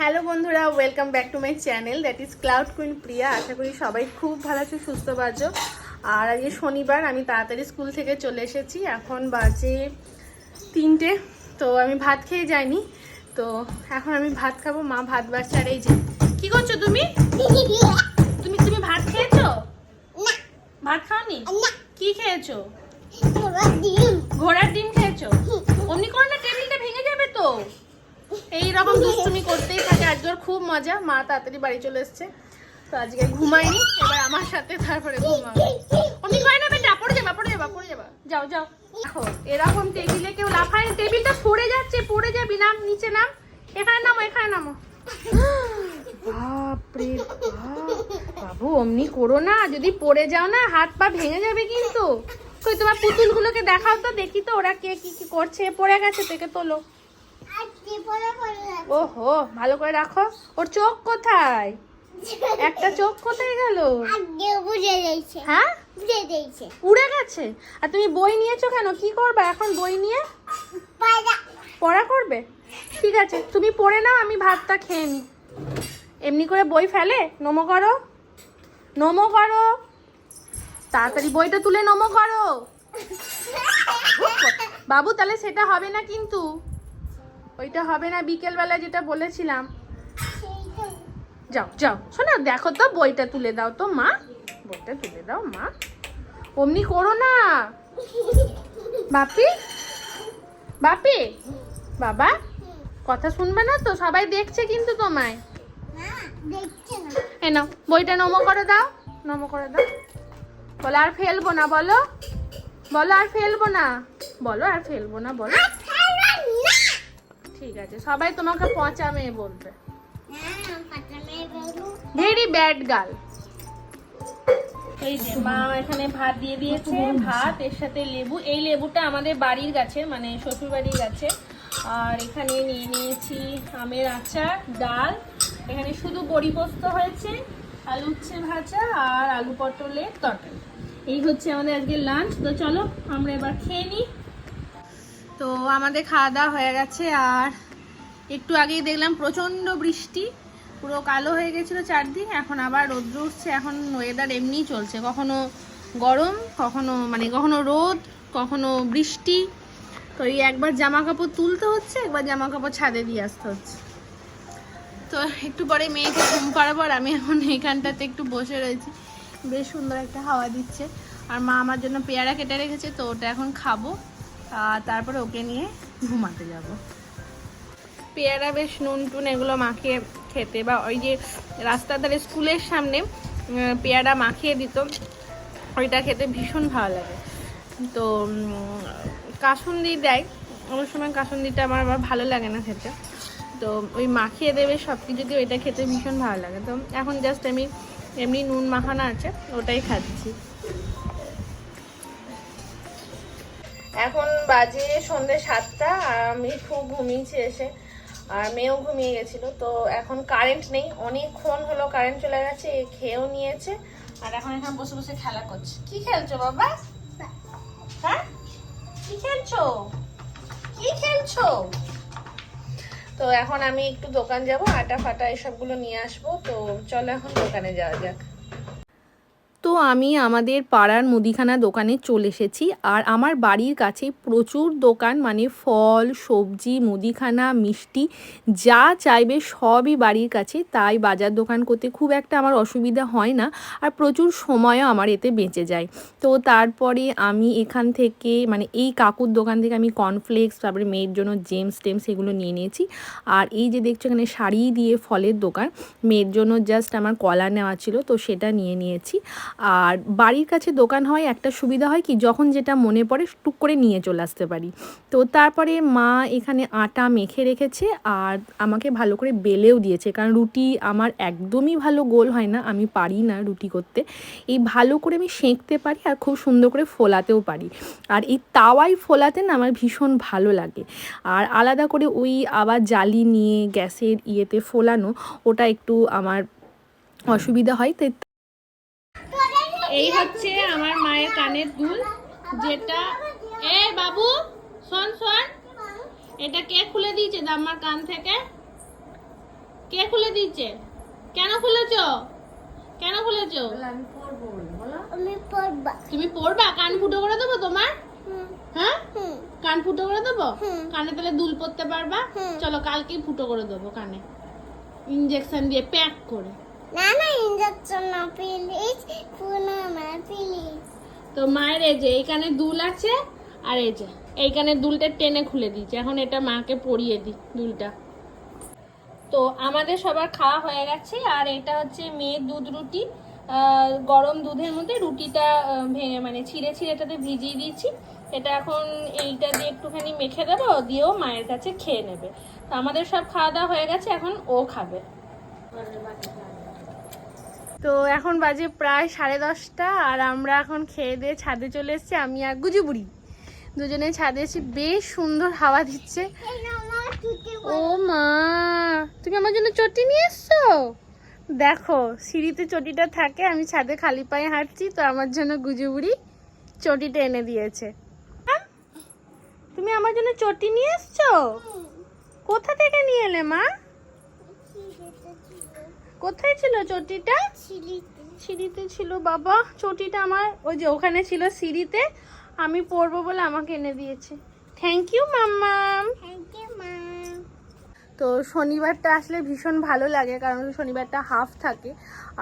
Hello বন্ধুরা welcome back to my channel that is cloud queen Priya আশা করি সবাই খুব ভালো আছো সুস্থ বাজো। আর আজকে শনিবার আমি তাড়াতাড়ি স্কুল থেকে চলে এসেছি এখন বাজে তিনটে তো আমি ভাত খেয়ে যাইনি। তো এখন আমি ভাত খাব মা ভাত বাড়ছে আর এই যে কি করছ তুমি? তুমি তুমি ভাত খেয়েছো? ভাত খাওনি? কি খেয়েছো? ঘোড়ার ডিম। খেয়েছো? অমনি করে না টেবিলটা ভেঙে যাবে তো? এই রকম দুষ্টুমি করতেই থাকে। আজকে ওর খুব মজা। মা তাড়াতাড়ি বাড়ি চলে এসছে। তো আজকে ঘুমাইনি এবার আমার সাথে তারপরে ঘুমাবে। অমনি করে না বেটা, পড়ে যাবা পড়ে যাবা পড়ে যাবা। যাও যাও। দেখো, এরকম টেবিলে কেউ লাফায় টেবিলটা সরে যাচ্ছে, পড়ে যাবি, নাম, নিচে নাম। এখানে নামো এখানে নামো। বাপরে বাবু, অমনি করো না। যদি পড়ে যাও না, হাত পা ভেঙে যাবে কিন্তু। কই, তোমার পুতুলগুলোকে দেখাও তো, দেখি তো ওরা কে কি কি করছে। পড়ে গেছে থেকে তোলো। ওহো ভালো করে রাখো। ওর চোখ কোথায়? একটা চোখ কোথায় গেল? হ্যাঁ? উড়ে গেছে। আর তুমি বই নিয়েছো কেন? কি করবে এখন বই নিয়ে? পড়া। করবে? ঠিক আছে তুমি পড়ে নাও আমি ভাতটা খেয়ে নিই এমনি করে বই ফেলে? নমো করো। নমো করো। তাড়াতাড়ি বইটা তুলে নমো করো। বাবু তাহলে সেটা হবে না কিন্তু। ওইটা হবে না বিকেলবেলা যেটা বলেছিলাম। যাও যাও, শোনো, দেখো তো বইটা তুলে দাও তো, মা। বইটা তুলে দাও, মা। অমনি করো না। বাপি? বাপি? বাবা? কথা শুনবে না তো? সবাই দেখছে কিন্তু তোমায়। এ নাও, বইটা নমো করে দাও, নমো করে দাও। বলো, আর ফেলব না, বলো। বলো, আর ফেলব না। বলো, আর ফেলব না, বলো। ঠিক আছে সবাই তোমাকে পচা মেয়ে বলবে। ভেরি ব্যাড গার্ল এই যে মা এখানে ভাত দিয়ে দিয়েছে ভাত এর সাথে লেবু। এই লেবুটা আমাদের বাড়ির গাছে মানে শ্বশুর বাড়ির গাছে। আর এখানে নিয়ে নিয়েছি আমের আচার ডাল। এখানে শুধু বড়ি পোস্ত হয়েছে আলু উচ্ছে ভাজা আর আলু পটলের তরকারি। এই হচ্ছে আমাদের আজকে লাঞ্চ তো চলো আমরা এবার খেয়ে নিই। তো আমাদের খাওয়া দাওয়া হয়ে গেছে আর একটু আগেই দেখলাম প্রচণ্ড বৃষ্টি, পুরো কালো হয়ে গেছিল চারদিক, এখন আবার রোদ্র উঠছে, এখন ওয়েদার এমনিই চলছে। কখনো গরম, কখনো মানে কখনো রোদ, কখনো বৃষ্টি। তো এই একবার জামা কাপড় তুলতে হচ্ছে, একবার জামা কাপড় ছাদে দিয়ে আসতে হচ্ছে। তো একটু পরে মেয়েকে ঘুম পাড়াবো আর আমি এখন এখানটাতে একটু বসে রয়েছি। বেশ সুন্দর একটা হাওয়া দিচ্ছে। আর মা আমার জন্য পেয়ারা কেটে রেখেছে, তো ওটা এখন খাব। তারপরে ওকে নিয়ে ঘুমাতে যাব। পেয়ারা বেশ নুন টুন এগুলো মাখিয়ে খেতে বা ওই যে রাস্তার ধারে স্কুলের সামনে পেয়ারা মাখিয়ে দিত। ওইটা খেতে ভীষণ ভালো লাগে। তো কাসুন্দি দেয়। অনেক সময় কাসুন্দিটা আমার আবার ভালো লাগে না খেতে। তো ওই মাখিয়ে দেবে সব কিছু দিয়ে ওইটা খেতে ভীষণ ভালো লাগে। তো এখন জাস্ট আমি এমনি নুন মাখানো আছে, ওটাই খাচ্ছি। এখন বাজে সন্ধ্যে সাতটা, আমি খুব ঘুমিয়েছি এসে। আর মেয়েও ঘুমিয়ে গেছিল, তো এখন কারেন্ট নেই, অনেকক্ষণ হলো কারেন্ট চলে গেছে খেয়েও নিয়েছে, আর এখন এখানে বসে বসে খেলা করছে। কি খেলছো বাবা? হ্যাঁ? কি খেলছো? কি খেলছো? তো এখন আমি একটু দোকান যাব, আটা ফাটা এসবগুলো নিয়ে আসব, তো চলো এখন দোকানে যাওয়া যাক। তো আমি আমাদের পাড়ার মুদিখানা দোকানে চলে এসেছি আর আমার বাড়ির কাছে প্রচুর দোকান মানে ফল, সবজি, মুদিখানা, মিষ্টি, যা চাইবে সবই বাড়ির কাছে। তাই বাজার দোকান করতে খুব একটা আমার অসুবিধা হয় না আর প্রচুর সময়ও আমার এতে বেঁচে যায়। তো তারপরে আমি এখান থেকে মানে এই কাকুর দোকান থেকে আমি কর্নফ্লেক্স তারপরে মেয়ের জন্য জেমস টেমস এগুলো নিয়ে নিয়েছি। আর এই যে দেখছ এখানে শাড়ি দিয়ে ফলের দোকান, মেয়ের জন্য জাস্ট আমার কলা নেওয়া ছিল, তো সেটা নিয়ে নিয়েছি। আর বাড়ির কাছে দোকান হয় একটা সুবিধা হয় কি, যখন যেটা মনে পড়ে টুক করে নিয়ে চলে আসতে পারি। তো তারপরে মা এখানে আটা মেখে রেখেছে আর আমাকে ভালো করে বেলেও দিয়েছে। কারণ রুটি আমার একদমই ভালো গোল হয় না, আমি পারি না রুটি করতে। এই ভালো করে আমি সেঁকতে পারি আর খুব সুন্দর করে ফোলাতেও পারি। আর এই তাওয়াই ফোলাতে না আমার ভীষণ ভালো লাগে। আর আলাদা করে ওই আবার জালি নিয়ে গ্যাসের ইয়েতে ফোলানো, ওটা একটু আমার অসুবিধা হয়, তাই এই হচ্ছে আমার মায়ের কানের দুল যেটা এ বাবু শোন শোন। এটা কে খুলে দিয়েছে আমার কান থেকে? কে খুলে দিয়েছে? কেন খুলেছো? কেন খুলেছো? আমি পড়বা তুমি পড়বা কান ফুটো করে দেবো তোমার? হ্যাঁ? কান ফুটো করে দেবো? হুম। কানে তাহলে দুল পড়তে পারবা? হুম। চলো কালকেই ফুটো করে দেবো কানে। ইঞ্জেকশন দিয়ে প্যাক করে। না না ইঞ্জেকশন না প্লিজ ফোন না তো মায়ের এই যে, এইখানে দুল আছে, আর এই যে, এইখানে দুলটা টেনে খুলে দিয়েছে। এখন এটা মাকে পরিয়ে দিই দুলটা। তো আমাদের সবার খাওয়া হয়ে গেছে, আর এটা হচ্ছে মেয়ের দুধ রুটি। গরম দুধের মধ্যে রুটিটা ভেঙে মানে ছিঁড়ে ছিঁড়ে এটাতে ভিজিয়ে দিয়েছি। এটা এখন এইটা দিয়ে একটুখানি মেখে দেবো, দিয়েও মায়ের কাছে খেয়ে নেবে। তো আমাদের সব খাওয়া দাওয়া হয়ে গেছে, এখন ও খাবে। তো এখন বাজে প্রায় সাড়ে দশটা আর আমরা এখন খেয়ে দিয়ে ছাদে চলে এসেছি, আমি আর গুজুবুড়ি দুজনে ছাদে এসে বেশ সুন্দর হাওয়া দিচ্ছে। ও মা, তুমি আমার জন্য চটি নিয়ে এসছো? দেখো, সিঁড়িতে চটিটা থাকে, আমি ছাদে খালি পায়ে হাঁটছি, তো আমার জন্য গুজুবুড়ি চটিটা এনে দিয়েছে? তুমি আমার জন্য চটি নিয়ে এসছো? কোথা থেকে নিয়ে এলে মা? কোথায় ছিল চটিটা? সিঁড়িতে ছিল বাবা। চটিটা আমার ওই যে ওখানে ছিল সিঁড়িতে। আমি পরবো বলে আমাকে এনে দিয়েছে। থ্যাংক ইউ মাম্মাম থ্যাংক ইউ তো শনিবারটা আসলে ভীষণ ভালো লাগে কারণ শনিবারটা হাফ থাকে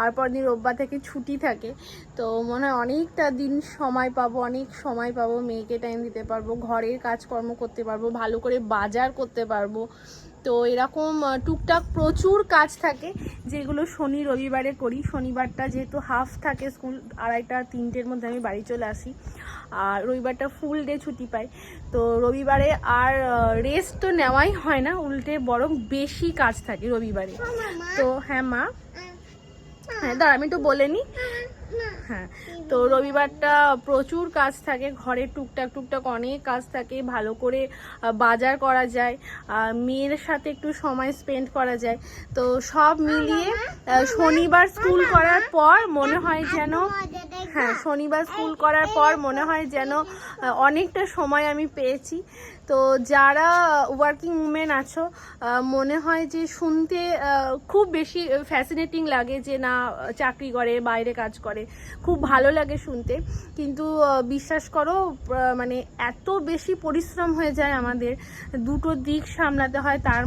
আর পরদিন রোববার থেকে ছুটি থাকে। তো মনে হয় অনেকটা দিন সময় পাবো অনেক সময় পাবো মেয়েকে টাইম দিতে পারব ঘরের কাজকর্ম করতে পারব ভালো করে বাজার করতে পারব। তো এরকম টুকটাক প্রচুর কাজ থাকে যেগুলো শনি রবিবারে করি। শনিবারটা যেহেতু হাফ থাকে স্কুল আড়াইটা তিনটের মধ্যে আমি বাড়ি চলে আসি। আর রবিবারটা ফুল ডে ছুটি পাই। তো রবিবারে আর রেস্ট তো নেওয়াই হয় না উল্টে বরং বেশি কাজ থাকে রবিবারে। তো হ্যাঁ মা? হ্যাঁ দাঁড়া আমি একটু বলে নিই হ্যাঁ তো রবিবারটা প্রচুর কাজ থাকে, ঘরের টুকটাক টুকটাক অনেক কাজ থাকে, ভালো করে বাজার করা যায় মেয়ের সাথে একটু সময় স্পেন্ড করা যায়। তো সব মিলিয়ে শনিবার স্কুল করার পর মনে হয় যেন হ্যাঁ শনিবার স্কুল করার পর মনে হয় যেন অনেকটা সময় আমি পেয়েছি। তো যারা ওয়ার্কিং উমেন আছো মনে হয় যে শুনতে খুব বেশি ফ্যাসিনেটিং লাগে যে না, চাকরি করে, বাইরে কাজ করে। খুব ভালো লাগে শুনতে। কিন্তু বিশ্বাস করো মানে এত বেশি পরিশ্রম হয়ে যায় আমাদের, দুটো দিক সামলাতে হয়। তার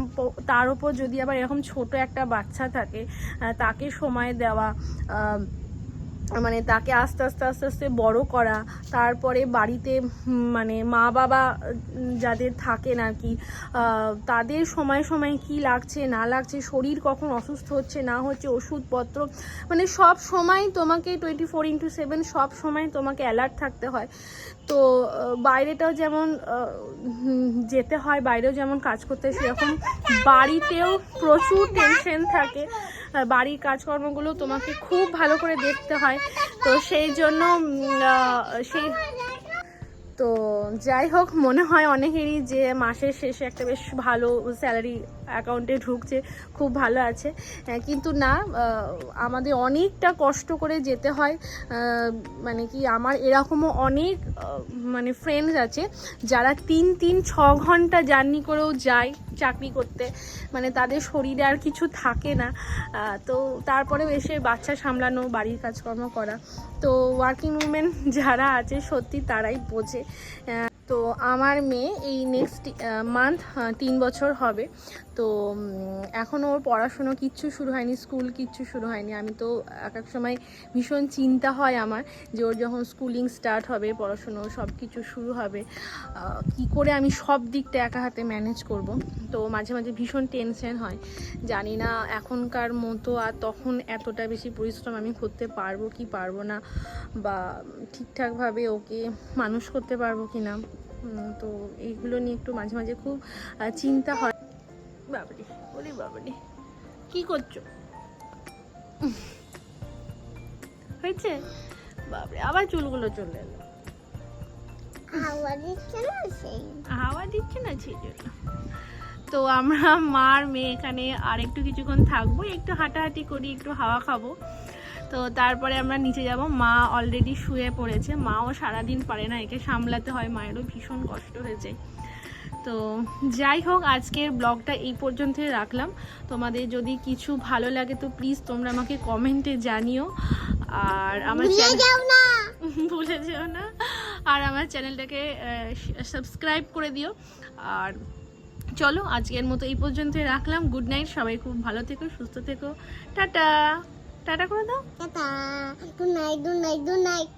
তার উপর যদি আবার এরকম ছোট একটা বাচ্চা থাকে তাকে সময় দেওয়া মানে তাকে আস্তে আস্তে আস্তে আস্তে বড় করা তারপরে বাড়িতে মানে মা বাবা যাদের থাকেন আর কি তাদের সময় সময় কি লাগছে না লাগছে শরীর কখন অসুস্থ হচ্ছে না হচ্ছে ওষুধপত্র মানে সব সময় তোমাকে টোয়েন্টি ফোর ইন্টু সেভেন সব সময় তোমাকে অ্যালার্ট থাকতে হয়। তো বাইরেটাও যেমন যেতে হয় বাইরেও যেমন কাজ করতে হয়, সেরকম বাড়িতেও প্রচুর টেনশন থাকে। বাড়ির কাজকর্মগুলো তোমাকে খুব ভালো করে দেখতে হয়। তো সেই জন্য সেই তো যাই হোক, মনে হয় অনেকেরই যে মাসের শেষে একটা বেশ ভালো স্যালারি অ্যাকাউন্টে ঢুকছে, খুব ভালো আছে। কিন্তু না আমাদের অনেকটা কষ্ট করে যেতে হয়। মানে কি, আমার এরকমও অনেক মানে ফ্রেন্ডস আছে যারা তিন তিন, ছ ঘণ্টা জার্নি করেও যায়। চাকরি করতে। মানে তাদের শরীরে আর কিছু থাকে না। তো তারপরে এসে বাচ্চা সামলানো, বাড়ির কাজকর্ম করা। তো ওয়ার্কিং উমেন যারা আছে, সত্যি তারাই বোঝে। তো আমার মেয়ে এই নেক্সট মান্থ তিন বছর হবে। তো উম, এখনও ওর পড়াশুনো কিচ্ছু শুরু হয়নি স্কুল কিচ্ছু শুরু হয়নি। আমি তো এক এক সময় ভীষণ চিন্তা হয় আমার যে ওর যখন স্কুলিং স্টার্ট হবে পড়াশুনো সব কিছু শুরু হবে কি করে আমি সব দিকটা একা হাতে ম্যানেজ করব? তো মাঝে মাঝে ভীষণ টেনশন হয়। জানি না এখনকার মতো আর তখন এতটা বেশি পরিশ্রম আমি করতে পারব কি পারব না বা ঠিকঠাকভাবে ওকে মানুষ করতে পারব কি না তো এইগুলো নিয়ে একটু মাঝে মাঝে খুব চিন্তা হয়। বাবারি বলি বাবারি কি করছ? হয়েছে? বাবরি আবার চুলগুলো চলে এলো। হাওয়া দিচ্ছে না সেই হাওয়া দিচ্ছে না সেই জন্য। তো আমরা মার মেয়ে এখানে আর একটু কিছুক্ষণ থাকব একটু হাঁটাহাঁটি করি একটু হাওয়া খাব। তো তারপরে আমরা নিচে যাব। মা অলরেডি শুয়ে পড়েছে। মাও সারাদিন পারে না একে সামলাতে হয়। মায়েরও ভীষণ কষ্ট হয়েছে। তো যাই হোক আজকের ব্লগটা এই পর্যন্তই রাখলাম। তোমাদের যদি কিছু ভালো লাগে তো প্লিজ তোমরা আমাকে কমেন্টে জানিও। আর আমার ভুলে যেও না। আর আমার চ্যানেলটাকে সাবস্ক্রাইব করে দিও। আর চলো, আজকের মতো এই পর্যন্তই রাখলাম। গুড নাইট সবাই খুব ভালো থেকো, সুস্থ থেকো। টাটা। টাটা করে দাও। Tata. Good night good night good night